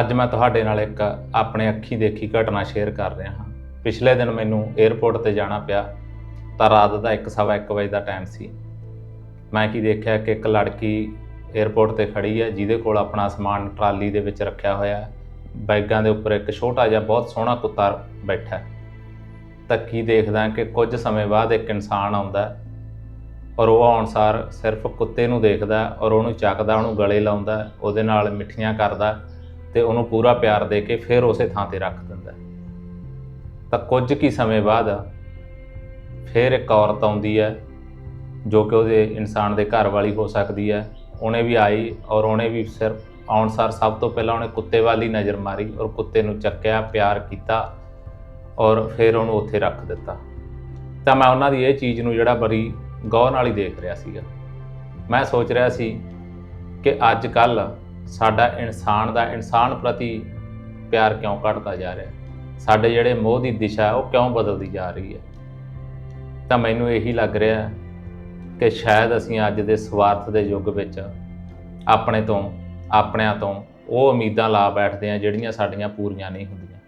ਅੱਜ ਮੈਂ ਤੁਹਾਡੇ ਨਾਲ ਇੱਕ ਆਪਣੇ ਅੱਖੀ ਦੇਖੀ ਘਟਨਾ ਸ਼ੇਅਰ ਕਰ ਰਿਹਾ ਹਾਂ। ਪਿਛਲੇ ਦਿਨ ਮੈਨੂੰ 에ਅਰਪੋਰਟ ਤੇ ਜਾਣਾ ਪਿਆ, ਤਾਂ ਰਾਤ ਦਾ 1:30 ਵਜੇ ਦਾ ਟਾਈਮ ਸੀ। ਮੈਂ ਕੀ ਦੇਖਿਆ ਕਿ ਇੱਕ ਲੜਕੀ 에ਅਰਪੋਰਟ ਤੇ ਖੜੀ ਹੈ, ਜਿਹਦੇ ਕੋਲ ਆਪਣਾ ਸਮਾਨ ਟਰਾਲੀ ਦੇ ਵਿੱਚ ਰੱਖਿਆ ਹੋਇਆ ਹੈ। ਬੈਗਾਂ ਦੇ ਉੱਪਰ ਇੱਕ ਛੋਟਾ ਜਿਹਾ ਬਹੁਤ ਸੋਹਣਾ ਕੁੱਤਾ ਬੈਠਾ ਹੈ। ਤਾਂ ਕੀ ਦੇਖਦਾ ਕਿ ਕੁਝ ਸਮੇਂ ਬਾਅਦ ਇੱਕ ਇਨਸਾਨ ਆਉਂਦਾ ਔਰ ਉਹ ਆਉਣਸਾਰ ਸਿਰਫ ਕੁੱਤੇ ਨੂੰ ਦੇਖਦਾ ਔਰ ਉਹਨੂੰ ਚੱਕਦਾ, ਉਹਨੂੰ ਗਲੇ ਲਾਉਂਦਾ ਉਹਦੇ ਨਾਲ ਮਿੱਠੀਆਂ ਕਰਦਾ ਤੇ ਉਹਨੂੰ ਪੂਰਾ ਪਿਆਰ ਦੇ ਕੇ ਫਿਰ ਉਸੇ ਥਾਂ ਤੇ ਰੱਖ ਦਿੰਦਾ ਤਾਂ ਕੁਝ ਕੀ ਸਮੇਂ ਬਾਅਦ ਫਿਰ ਇੱਕ ਔਰਤ ਆਉਂਦੀ ਹੈ, ਜੋ ਕਿ ਉਹਦੇ ਇਨਸਾਨ ਦੇ ਘਰ ਵਾਲੀ ਹੋ ਸਕਦੀ ਹੈ। ਉਹਨੇ ਵੀ ਆਈ ਔਰ ਉਹਨੇ ਵੀ ਸਿਰਫ ਆਉਣਸਾਰ ਸਭ ਤੋਂ ਪਹਿਲਾਂ ਉਹਨੇ ਕੁੱਤੇ ਵੱਲ ਹੀ ਨਜ਼ਰ ਮਾਰੀ ਔਰ ਕੁੱਤੇ ਨੂੰ ਚੱਕਿਆ, ਪਿਆਰ ਕੀਤਾ ਔਰ ਫਿਰ ਉਹਨੂੰ ਉੱਥੇ ਰੱਖ ਦਿੱਤਾ। ਤਾਂ ਮੈਂ ਉਹਨਾਂ ਦੀ ਇਹ ਚੀਜ਼ ਨੂੰ ਜਿਹੜਾ ਬੜੀ ਗੌਰ ਨਾਲ ਹੀ ਦੇਖ ਰਿਹਾ ਸੀਗਾ। ਮੈਂ ਸੋਚ ਰਿਹਾ ਸੀ ਕਿ ਅੱਜ ਕੱਲ੍ਹ ਸਾਡਾ ਇਨਸਾਨ ਦਾ ਇਨਸਾਨ ਪ੍ਰਤੀ ਪਿਆਰ ਕਿਉਂ ਘਟਦਾ ਜਾ ਰਿਹਾ? ਸਾਡੇ ਜਿਹੜੇ ਮੋਹ ਦੀ ਦਿਸ਼ਾ, ਉਹ ਕਿਉਂ ਬਦਲਦੀ ਜਾ ਰਹੀ ਹੈ? ਤਾਂ ਮੈਨੂੰ ਇਹੀ ਲੱਗ ਰਿਹਾ ਕਿ ਸ਼ਾਇਦ ਅਸੀਂ ਅੱਜ ਦੇ ਸਵਾਰਥ ਦੇ ਯੁੱਗ ਵਿੱਚ ਆਪਣੇ ਤੋਂ, ਆਪਣਿਆਂ ਤੋਂ ਉਹ ਉਮੀਦਾਂ ਲਾ ਬੈਠਦੇ ਹਾਂ ਜਿਹੜੀਆਂ ਸਾਡੀਆਂ ਪੂਰੀਆਂ ਨਹੀਂ ਹੁੰਦੀਆਂ।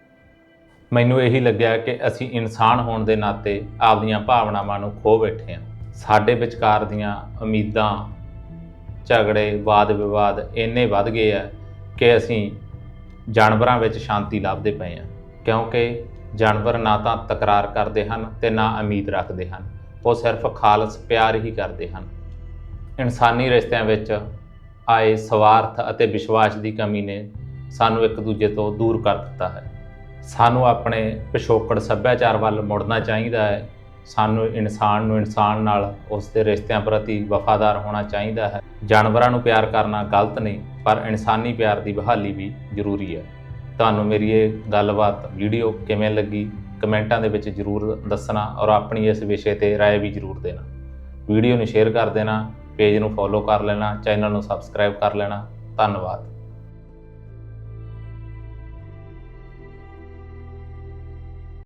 ਮੈਨੂੰ ਇਹੀ ਲੱਗਿਆ ਕਿ ਅਸੀਂ ਇਨਸਾਨ ਹੋਣ ਦੇ ਨਾਤੇ ਆਪਦੀਆਂ ਭਾਵਨਾਵਾਂ ਨੂੰ ਖੋ ਬੈਠੇ ਹਾਂ। ਸਾਡੇ ਵਿਚਕਾਰ ਦੀਆਂ ਉਮੀਦਾਂ ਝਗੜੇ ਵਾਦ ਵਿਵਾਦ ਇੰਨੇ ਵੱਧ ਗਏ ਆ ਕਿ ਅਸੀਂ ਜਾਨਵਰਾਂ ਵਿੱਚ ਸ਼ਾਂਤੀ ਲੱਭਦੇ ਪਏ ਹਾਂ ਕਿਉਂਕਿ ਜਾਨਵਰ ਨਾ ਤਾਂ ਤਕਰਾਰ ਕਰਦੇ ਹਨ ਤੇ ਨਾ ਉਮੀਦ ਰੱਖਦੇ ਹਨ। ਉਹ ਸਿਰਫ ਖਾਲਸ ਪਿਆਰ ਹੀ ਕਰਦੇ ਹਨ। ਇਨਸਾਨੀ ਰਿਸ਼ਤਿਆਂ ਵਿੱਚ ਆਏ ਸਵਾਰਥ ਅਤੇ ਵਿਸ਼ਵਾਸ ਦੀ ਕਮੀ ਨੇ ਸਾਨੂੰ ਇੱਕ ਦੂਜੇ ਤੋਂ ਦੂਰ ਕਰ ਦਿੱਤਾ ਹੈ। ਸਾਨੂੰ ਆਪਣੇ ਪਿਛੋਕੜ ਸੱਭਿਆਚਾਰ ਵੱਲ ਮੁੜਨਾ ਚਾਹੀਦਾ ਹੈ। ਸਾਨੂੰ ਇਨਸਾਨ ਨੂੰ ਇਨਸਾਨ ਨਾਲ ਉਸ ਦੇ ਰਿਸ਼ਤਿਆਂ ਪ੍ਰਤੀ ਵਫਾਦਾਰ ਹੋਣਾ ਚਾਹੀਦਾ ਹੈ ਜਾਨਵਰਾਂ ਨੂੰ ਪਿਆਰ ਕਰਨਾ ਗਲਤ ਨਹੀਂ ਪਰ ਇਨਸਾਨੀ ਪਿਆਰ ਦੀ ਬਹਾਲੀ ਵੀ ਜ਼ਰੂਰੀ ਹੈ ਤੁਹਾਨੂੰ ਮੇਰੀ ਇਹ ਗੱਲਬਾਤ ਵੀਡੀਓ ਕਿਵੇਂ ਲੱਗੀ ਕਮੈਂਟਾਂ ਦੇ ਵਿੱਚ ਜ਼ਰੂਰ ਦੱਸਣਾ ਔਰ ਆਪਣੀ ਇਸ ਵਿਸ਼ੇ ਤੇ رائے ਵੀ ਜ਼ਰੂਰ ਦੇਣਾ ਵੀਡੀਓ ਨੂੰ ਸ਼ੇਅਰ ਕਰ ਦੇਣਾ ਪੇਜ ਨੂੰ ਫੋਲੋ ਕਰ ਲੈਣਾ ਚੈਨਲ ਨੂੰ ਸਬਸਕ੍ਰਾਈਬ ਕਰ ਲੈਣਾ ਧੰਨਵਾਦ